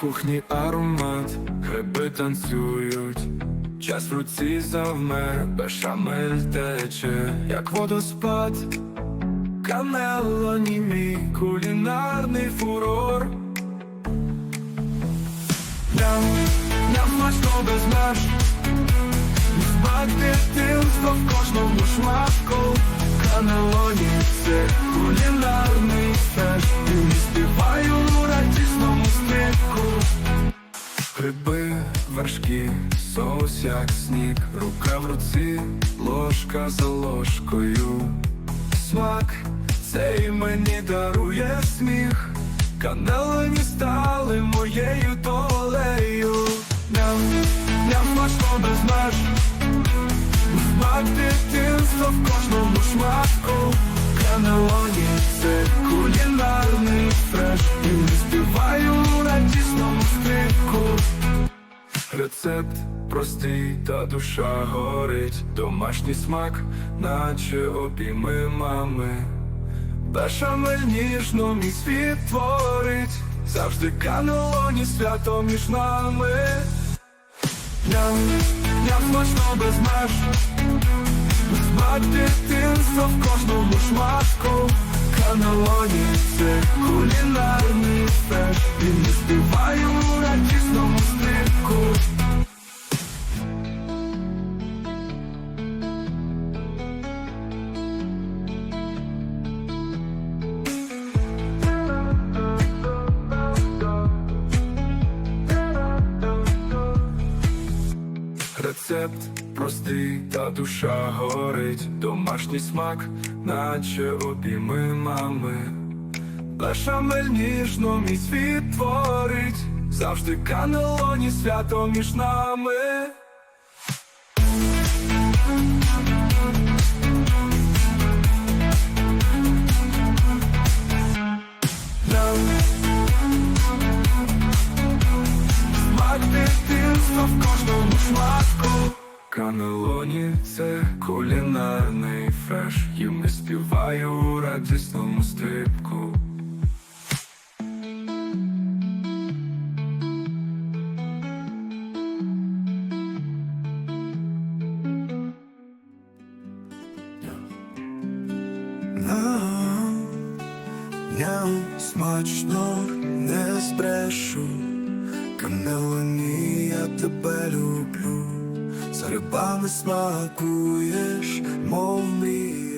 кухні аромат, гриби танцюють, час в руці завмер, бешамель тече, як водоспад, канело німі, кулінарний фурор. Ням, ням смачно без меж, смак дитинства в кожному шматку, вершки, соус як сніг, рука в руці, ложка за ложкою. Смак цей мені дарує сміх, канелені стали моєю долею. Ням, ням смачно без меж, смак дитинства в кожному шматку. Канелоні це кулінарний Рецепт простий, та душа горить, домашній смак, наче обійми мами. Бешамель ніжно мій світ творить, завжди канелоні свято між нами. Ням, ням смачно без меж, смак дитинства в кожному шматку. Канелоні це кулінарний феш, і не співаю у Рецепт простий, та душа горить, домашній смак, наче обійми мами. Бешамель ніжно мій світ творить, завжди канелоні свято між нами. Нам Канелоні це кулінарний фреш. Їм не співаю у радісному стрибку. Ням смачно не збрешу, Канелоні, я тебе люблю, Hrba me smakuješ, mol mi